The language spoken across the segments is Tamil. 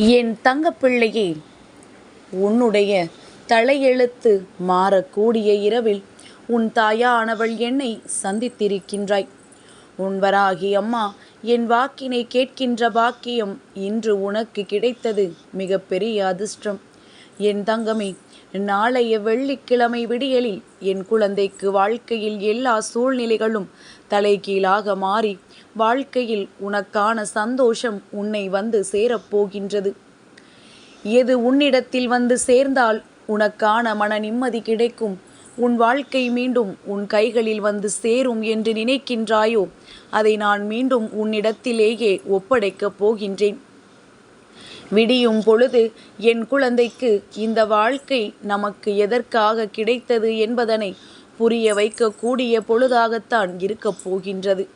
என் தங்கப்பிள்ளையே உன்னுடைய தலையெழுத்து மாறக்கூடிய இரவில் உன் தாயானவள் என்னை சந்தித்திருக்கின்றாய். உன்வராகி அம்மா என் வாக்கினை கேட்கின்ற பாக்கியம் இன்று உனக்கு கிடைத்தது மிகப்பெரிய அதிர்ஷ்டம். என் தங்கமே நாளைய வெள்ளிக்கிழமை விடியலில் என் குழந்தைக்கு வாழ்க்கையில் எல்லா சூழ்நிலைகளும் தலைகீழாக மாறி வாழ்க்கையில் உனக்கான சந்தோஷம் உன்னை வந்து சேரப்போகின்றது எது உன்னிடத்தில் வந்து சேர்ந்தால் உனக்கான மன நிம்மதி கிடைக்கும். உன் வாழ்க்கை மீண்டும் உன் கைகளில் வந்து சேரும் என்று நினைக்கின்றாயோ அதை நான் மீண்டும் உன்னிடத்திலேயே ஒப்படைக்கப் போகின்றேன். விடியும் பொழுது என் குழந்தைக்கு இந்த வாழ்க்கை நமக்கு எதற்காக கிடைத்தது என்பதனை புரிய வைக்கக்கூடிய பொழுதாகத்தான் இருக்கப் போகின்றது.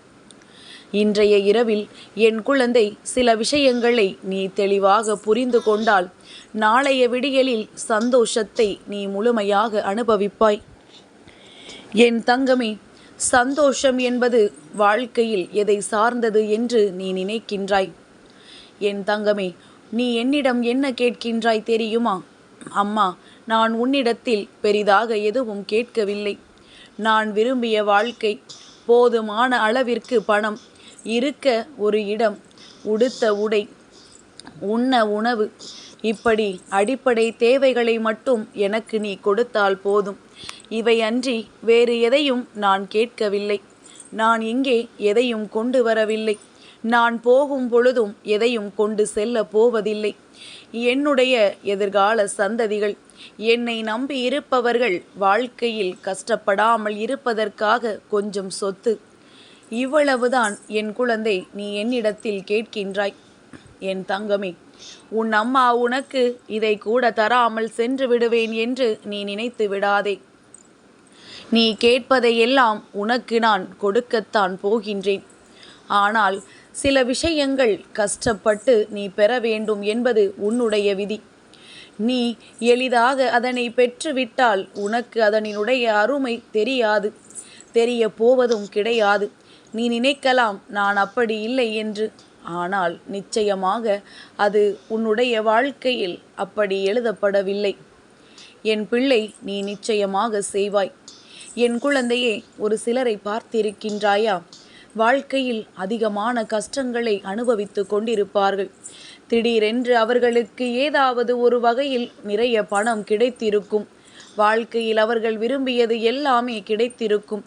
இன்றைய இரவில் என் குழந்தை சில விஷயங்களை நீ தெளிவாக புரிந்து கொண்டால் நாளைய விடியலில் சந்தோஷத்தை நீ முழுமையாக அனுபவிப்பாய். என் தங்கமே சந்தோஷம் என்பது வாழ்க்கையில் எதை சார்ந்தது என்று நீ நினைக்கின்றாய்? என் தங்கமே நீ என்னிடம் என்ன கேட்கின்றாய் தெரியுமா? அம்மா நான் உன்னிடத்தில் பெரிதாக எதுவும் கேட்கவில்லை. நான் விரும்பிய வாழ்க்கை போதுமான அளவிற்கு பணம் இருக்க ஒரு இடம் உடுத்த உடை உண்ண உணவு. இப்படி அடிப்படை தேவைகளை மட்டும் எனக்கு நீ கொடுத்தால் போதும். இவை அன்றி வேறு எதையும் நான் கேட்கவில்லை. நான் இங்கே எதையும் கொண்டு வரவில்லை. நான் போகும் பொழுதும் எதையும் கொண்டு செல்ல போவதில்லை. என்னுடைய எதிர்கால சந்ததிகள் என்னை நம்பி இருப்பவர்கள் வாழ்க்கையில் கஷ்டப்படாமல் இருப்பதற்காக கொஞ்சம் சொத்து. இவ்வளவுதான் என் குழந்தை நீ என்னிடத்தில் கேட்கின்றாய். என் தங்கமே உன் அம்மா உனக்கு இதை கூட தராமல் சென்று விடுவேன் என்று நீ நினைத்து விடாதே. நீ கேட்பதையெல்லாம் உனக்கு நான் கொடுக்கத்தான் போகின்றேன். ஆனால் சில விஷயங்கள் கஷ்டப்பட்டு நீ பெற வேண்டும் என்பது உன்னுடைய விதி. நீ எளிதாக அதனை பெற்றுவிட்டால் உனக்கு அதனினுடைய அருமை தெரியாது. தெரிய போவதும் கிடையாது. நீ நினைக்கலாம் நான் அப்படி இல்லை என்று. ஆனால் நிச்சயமாக அது உன்னுடைய வாழ்க்கையில் அப்படி எழுதப்படவில்லை. என் பிள்ளை நீ நிச்சயமாக செய்வாய். என் குழந்தையே ஒரு சிலரை பார்த்திருக்கின்றாயா? வாழ்க்கையில் அதிகமான கஷ்டங்களை அனுபவித்து கொண்டிருப்பார்கள். திடீரென்று அவர்களுக்கு ஏதாவது ஒரு வகையில் நிறைய பணம் கிடைத்திருக்கும். வாழ்க்கையில் அவர்கள் விரும்பியது எல்லாமே கிடைத்திருக்கும்.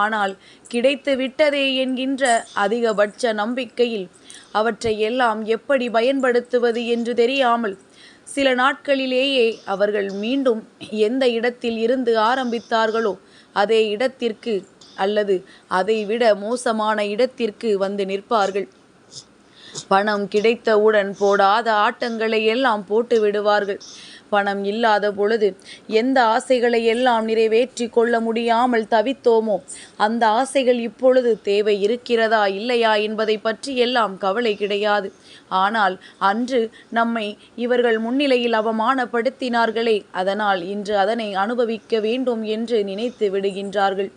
ஆனால் கிடைத்து விட்டதே என்கின்ற அதிகபட்ச நம்பிக்கையில் அவற்றை எல்லாம் எப்படி பயன்படுத்துவது என்று தெரியாமல் சில நாட்களிலேயே அவர்கள் மீண்டும் எந்த இடத்தில் இருந்து ஆரம்பித்தார்களோ அதே இடத்திற்கு அல்லது அதைவிட மோசமான இடத்திற்கு வந்து நிற்பார்கள். பணம் கிடைத்தவுடன் போடாத ஆட்டங்களை எல்லாம் போட்டு விடுவார்கள். பணம் இல்லாத பொழுது எந்த ஆசைகளை எல்லாம் நிறைவேற்றி கொள்ள முடியாமல் தவித்தோமோ அந்த ஆசைகள் இப்பொழுது தேவை இருக்கிறதா இல்லையா என்பதை பற்றி எல்லாம் கவலை கிடையாது. ஆனால் அன்று நம்மை இவர்கள் முன்னிலையில் அவமானப்படுத்தினார்களே அதனால் இன்று அதனை அனுபவிக்க வேண்டும் என்று நினைத்து விடுகின்றார்கள்.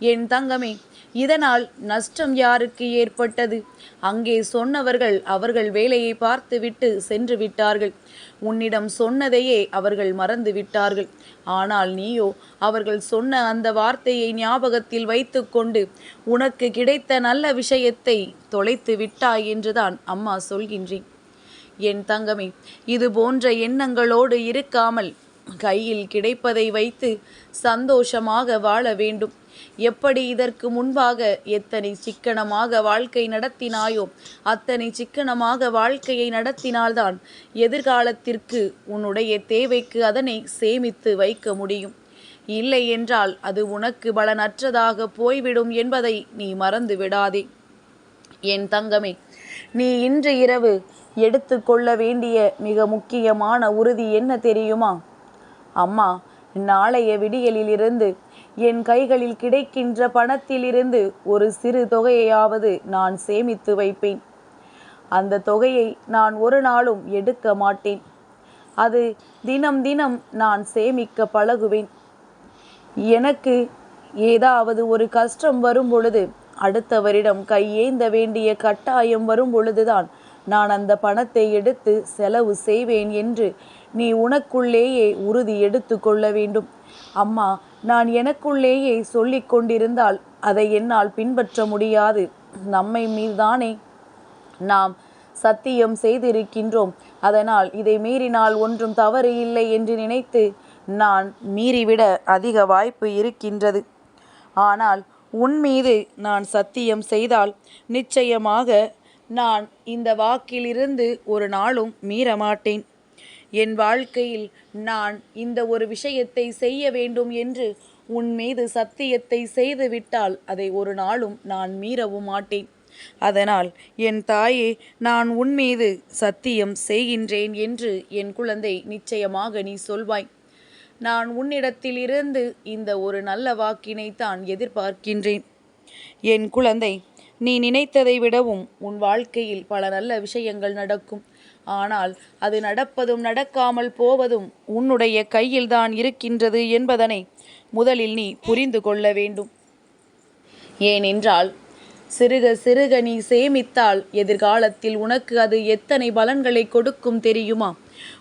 என் தங்கமே இதனால் நஷ்டம் யாருக்கு ஏற்பட்டது? அங்கே சொன்னவர்கள் அவர்கள் வேலையை பார்த்துவிட்டு சென்று விட்டார்கள். உன்னிடம் சொன்னதையே அவர்கள் மறந்து விட்டார்கள். ஆனால் நீயோ அவர்கள் சொன்ன அந்த வார்த்தையை ஞாபகத்தில் வைத்துக்கொண்டு உனக்கு கிடைத்த நல்ல விஷயத்தை தொலைத்து விட்டாய் என்றுதான் அம்மா சொல்கின்றேன். என் தங்கமே இது போன்ற எண்ணங்களோடு இருக்காமல் கையில் கிடைப்பதை வைத்து சந்தோஷமாக வாழ வேண்டும். எப்படி இதற்கு முன்பாக எத்தனை சிக்கனமாக வாழ்க்கை நடத்தினாயோ அத்தனை சிக்கனமாக வாழ்க்கையை நடத்தினால்தான் எதிர்காலத்திற்கு உன்னுடைய தேவைக்கு அதனை சேமித்து வைக்க முடியும். இல்லை என்றால் அது உனக்கு பலனற்றதாக போய்விடும் என்பதை நீ மறந்து விடாதே. என் தங்கமே நீ இன்று இரவு எடுத்துக்கொள்ள வேண்டிய மிக முக்கியமான உறுதி என்ன தெரியுமா? அம்மா நாளைய விடியலிலிருந்து என் கைகளில் கிடைக்கின்ற பணத்திலிருந்து ஒரு சிறு தொகையையாவது நான் சேமித்து வைப்பேன். அந்த தொகையை நான் ஒரு நாளும் எடுக்க மாட்டேன். அது தினம் தினம் நான் சேமிக்க பழகுவேன். எனக்கு ஏதாவது ஒரு கஷ்டம் வரும் பொழுது அடுத்தவரிடம் கையேந்த வேண்டிய கட்டாயம் வரும் பொழுதுதான் நான் அந்த பணத்தை எடுத்து செலவு செய்வேன் என்று நீ உனக்குள்ளேயே உறுதி எடுத்து கொள்ள வேண்டும். அம்மா நான் எனக்குள்ளேயே சொல்லிக் கொண்டிருந்தால் அதை என்னால் பின்பற்ற முடியாது. நம்மை மீதானே நாம் சத்தியம் செய்திருக்கின்றோம். அதனால் இதை மீறினால் ஒன்றும் தவறு இல்லை என்று நினைத்து நான் மீறிவிட அதிக வாய்ப்பு இருக்கின்றது. ஆனால் உன் மீது நான் சத்தியம் செய்தால் நிச்சயமாக நான் இந்த வாக்கிலிருந்து ஒரு நாளும் மீறமாட்டேன். என் வாழ்க்கையில் நான் இந்த ஒரு விஷயத்தை செய்ய வேண்டும் என்று உன் மீது சத்தியத்தை செய்துவிட்டால் அதை ஒரு நாளும் நான் மீறவும் மாட்டேன். அதனால் என் தாயே நான் உன் மீது சத்தியம் செய்கின்றேன் என்று என் குழந்தை நிச்சயமாக நீ சொல்வாய். நான் உன்னிடத்திலிருந்து இந்த ஒரு நல்ல வாக்கினை தான் எதிர்பார்க்கின்றேன். என் குழந்தை நீ நினைத்ததை விடவும் உன் வாழ்க்கையில் பல நல்ல விஷயங்கள் நடக்கும். ஆனால் அது நடப்பதும் நடக்காமல் போவதும் உன்னுடைய கையில்தான் இருக்கின்றது என்பதனை முதலில் நீ புரிந்து கொள்ள வேண்டும். ஏனென்றால் சிறுக சிறுக நீ சேமித்தால் எதிர்காலத்தில் உனக்கு அது எத்தனை பலன்களை கொடுக்கும் தெரியுமா?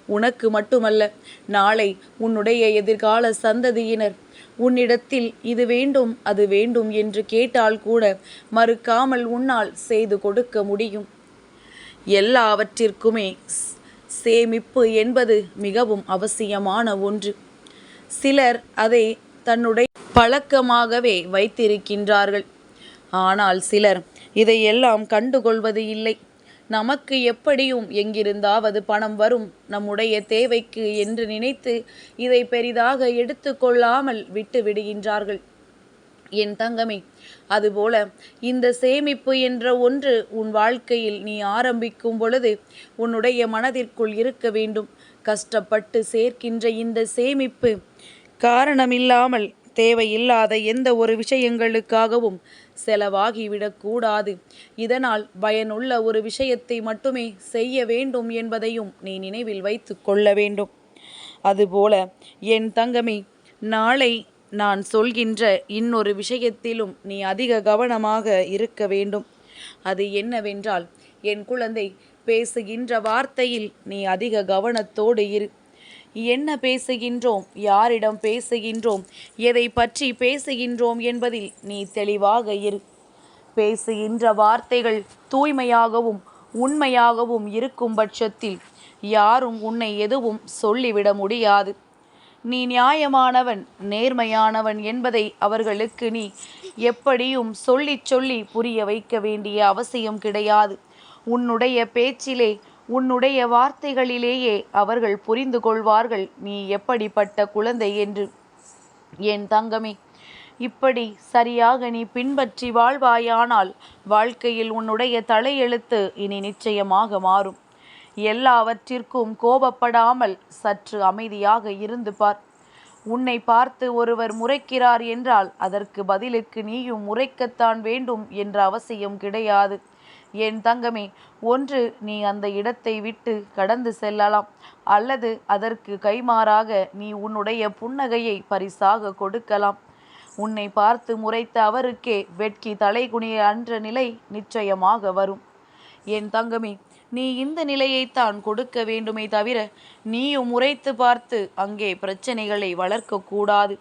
உனக்கு மட்டுமல்ல நாளை உன்னுடைய எதிர்கால சந்ததியினர் உன்னிடத்தில் இது வேண்டும் அது வேண்டும் என்று கேட்டால் கூட மறுக்காமல் உன்னால் செய்து கொடுக்க முடியும். எல்லாவற்றிற்குமே சேமிப்பு என்பது மிகவும் அவசியமான ஒன்று. சிலர் அதை தன்னுடைய பழக்கமாகவே வைத்திருக்கின்றார்கள். ஆனால் சிலர் இதையெல்லாம் கண்டுகொள்வது இல்லை. நமக்கு எப்படியும் எங்கிருந்தாவது பணம் வரும். நம்முடைய தேவைக்கு என்று நினைத்து இதை பெரிதாக எடுத்துக்கொள்ளாமல் விட்டு விடுகின்றார்கள். என் தங்கமே. அதுபோல இந்த சேமிப்பு என்ற ஒன்று உன் வாழ்க்கையில் நீ ஆரம்பிக்கும் பொழுது உன்னுடைய மனதிற்குள் இருக்க வேண்டும். கஷ்டப்பட்டு சேர்க்கின்ற இந்த சேமிப்பு காரணமில்லாமல் தேவையில்லாத எந்த ஒரு விஷயங்களுக்காகவும் செலவாகிவிடக்கூடாது இதனால் பயனுள்ள ஒரு விஷயத்தை மட்டுமே செய்ய வேண்டும் என்பதையும் நீ நினைவில் வைத்து கொள்ள வேண்டும். அதுபோல என் தங்கமே நாளை நான் சொல்கின்ற இன்னொரு விஷயத்திலும் நீ அதிக கவனமாக இருக்க வேண்டும். அது என்னவென்றால் என் குழந்தை பேசுகின்ற வார்த்தையில் நீ அதிக கவனத்தோடு இரு. என்ன பேசுகின்றோம் யாரிடம் பேசுகின்றோம் எதை பற்றி பேசுகின்றோம் என்பதில் நீ தெளிவாக இரு. பேசுகின்ற வார்த்தைகள் தூய்மையாகவும் உண்மையாகவும் இருக்கும் பட்சத்தில் யாரும் உன்னை எதுவும் சொல்லிவிட முடியாது. நீ நியாயமானவன் நேர்மையானவன் என்பதை அவர்களுக்கு நீ எப்படியும் சொல்லி சொல்லி புரிய வைக்க வேண்டிய அவசியம் கிடையாது. உன்னுடைய பேச்சிலே உன்னுடைய வார்த்தைகளிலேயே அவர்கள் புரிந்து கொள்வார்கள். நீ எப்படிப்பட்ட குழந்தை என்று. என் தங்கமே இப்படி சரியாக நீ பின்பற்றி வாழ்வாயானால் வாழ்க்கையில் உன்னுடைய தலையெழுத்து இனி நிச்சயமாக மாறும். எல்லாவற்றிற்கும் கோபப்படாமல் சற்று அமைதியாக இருந்து பார். உன்னை பார்த்து ஒருவர் முறைக்கிறார் என்றால் அதற்கு பதிலுக்கு நீயும் முறைக்கத்தான் வேண்டும் என்ற அவசியம் கிடையாது. என் தங்கமே ஒன்று நீ அந்த இடத்தை விட்டு கடந்து செல்லலாம். அல்லது அதற்கு கைமாறாக நீ உன்னுடைய புன்னகையை பரிசாக கொடுக்கலாம். உன்னை பார்த்து முறைத்த அவருக்கே வெட்கி தலைகுனிய அன்ற நிலை நிச்சயமாக வரும். என் தங்கமே நீ இந்த நிலையைத்தான் கொடுக்க வேண்டுமே தவிர நீயும் முறைத்து பார்த்து அங்கே பிரச்சனைகளை வளர்க்கக்கூடாது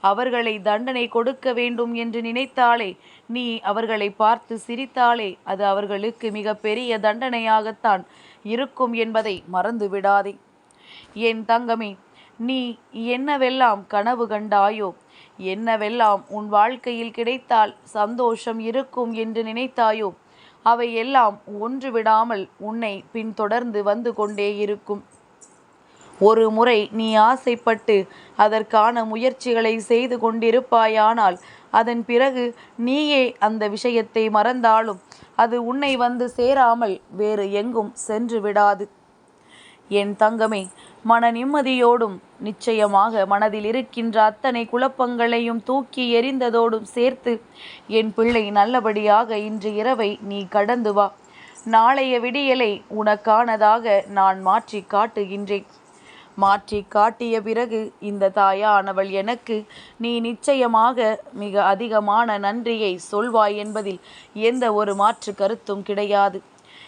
அவர்களை தண்டனை கொடுக்க வேண்டும் என்று நினைத்தாலே நீ அவர்களை பார்த்து சிரித்தாலே அது அவர்களுக்கு மிக பெரிய தண்டனையாகத்தான் இருக்கும் என்பதை மறந்து விடாதே. என் தங்கமே நீ என்னவெல்லாம் கனவு கண்டாயோ என்னவெல்லாம் உன் வாழ்க்கையில் கிடைத்தால் சந்தோஷம் இருக்கும் என்று நினைத்தாயோ அவை எல்லாம் ஒன்று விடாமல் உன்னை பின்தொடர்ந்து வந்து கொண்டே இருக்கும். ஒரு முறை நீ ஆசைப்பட்டு அதற்கான முயற்சிகளை செய்து கொண்டிருப்பாயானால் அதன் பிறகு நீயே அந்த விஷயத்தை மறந்தாலும் அது உன்னை வந்து சேராமல் வேறு எங்கும் சென்று விடாது. என் தங்கமே மன நிம்மதியோடும் நிச்சயமாக மனதில் இருக்கின்ற அத்தனை குழப்பங்களையும் தூக்கி எறிந்ததோடும் சேர்த்து என் பிள்ளை நல்லபடியாக இன்று இரவை நீ கடந்து வா. நாளைய விடியலை உனக்கானதாக நான் மாற்றி காட்டுகின்றேன். மாற்றி காட்டிய பிறகு இந்த தாயானவள் எனக்கு நீ நிச்சயமாக மிக அதிகமான நன்றியை சொல்வாய் என்பதில் எந்த ஒரு மாற்று கருத்தும் கிடையாது.